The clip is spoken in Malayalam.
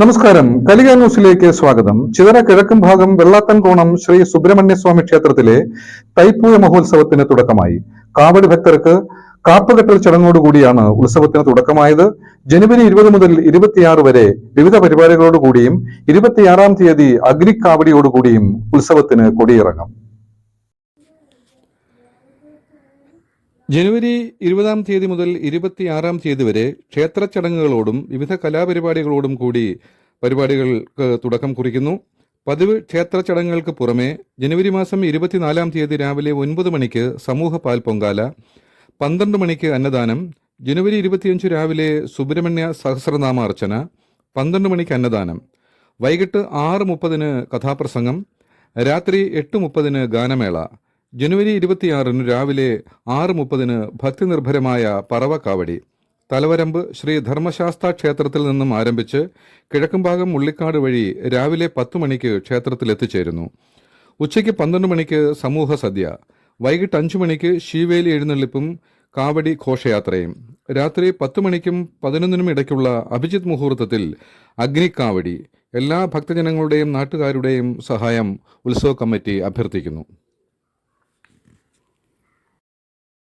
നമസ്കാരം. കലിക ന്യൂസിലേക്ക് സ്വാഗതം. ചിതറ കിഴക്കും ഭാഗം വെള്ളാത്തൻകോണം ശ്രീ സുബ്രഹ്മണ്യസ്വാമി ക്ഷേത്രത്തിലെ തൈപ്പൂയ മഹോത്സവത്തിന് തുടക്കമായി. കാവടി ഭക്തർക്ക് കാപ്പുകെട്ടൽ ചടങ്ങോടുകൂടിയാണ് ഉത്സവത്തിന് തുടക്കമായത്. ജനുവരി ഇരുപത് മുതൽ ഇരുപത്തിയാറ് വരെ വിവിധ പരിപാടികളോടുകൂടിയും ഇരുപത്തിയാറാം തീയതി അഗ്നിക്കാവടിയോടുകൂടിയും ഉത്സവത്തിന് കൊടിയിറങ്ങും. ജനുവരി ഇരുപതാം തീയതി മുതൽ ഇരുപത്തിയാറാം തീയതി വരെ ക്ഷേത്ര ചടങ്ങുകളോടും വിവിധ കലാപരിപാടികളോടും കൂടി പരിപാടികൾക്ക് തുടക്കം കുറിക്കുന്നു. പതിവ് ക്ഷേത്ര ചടങ്ങുകൾക്ക് പുറമെ ജനുവരി മാസം ഇരുപത്തിനാലാം തീയതി രാവിലെ ഒൻപത് മണിക്ക് സമൂഹ പാൽ പൊങ്കാല പന്ത്രണ്ട് മണിക്ക് അന്നദാനം ജനുവരി ഇരുപത്തിയഞ്ച് രാവിലെ സുബ്രഹ്മണ്യ സഹസ്രനാമ അർച്ചന പന്ത്രണ്ട് മണിക്ക് അന്നദാനം വൈകിട്ട് ആറ് മുപ്പതിന് കഥാപ്രസംഗം രാത്രി എട്ട് മുപ്പതിന് ഗാനമേള ജനുവരി ഇരുപത്തിയാറിന് രാവിലെ ആറ് മുപ്പതിന് ഭക്തിനിർഭരമായ പറവക്കാവടി തലവരമ്പ് ശ്രീ ധർമ്മശാസ്ത്ര ക്ഷേത്രത്തിൽ നിന്നും ആരംഭിച്ച് കിഴക്കുംഭാഗം മുള്ളിക്കാട് വഴി രാവിലെ പത്ത് മണിക്ക് ക്ഷേത്രത്തിൽ എത്തിച്ചേരുന്നു. ഉച്ചയ്ക്ക് പന്ത്രണ്ട് മണിക്ക് സമൂഹ സദ്യ വൈകിട്ട് അഞ്ചു മണിക്ക് ശീവേലി എഴുന്നള്ളിപ്പും കാവടി ഘോഷയാത്രയും രാത്രി പത്ത് മണിക്കും പതിനൊന്നിനും ഇടയ്ക്കുള്ള അഭിജിത് മുഹൂർത്തത്തിൽ അഗ്നിക്കാവടി എല്ലാ ഭക്തജനങ്ങളുടെയും നാട്ടുകാരുടെയും സഹായം ഉത്സവ കമ്മിറ്റി അഭ്യർത്ഥിക്കുന്നു.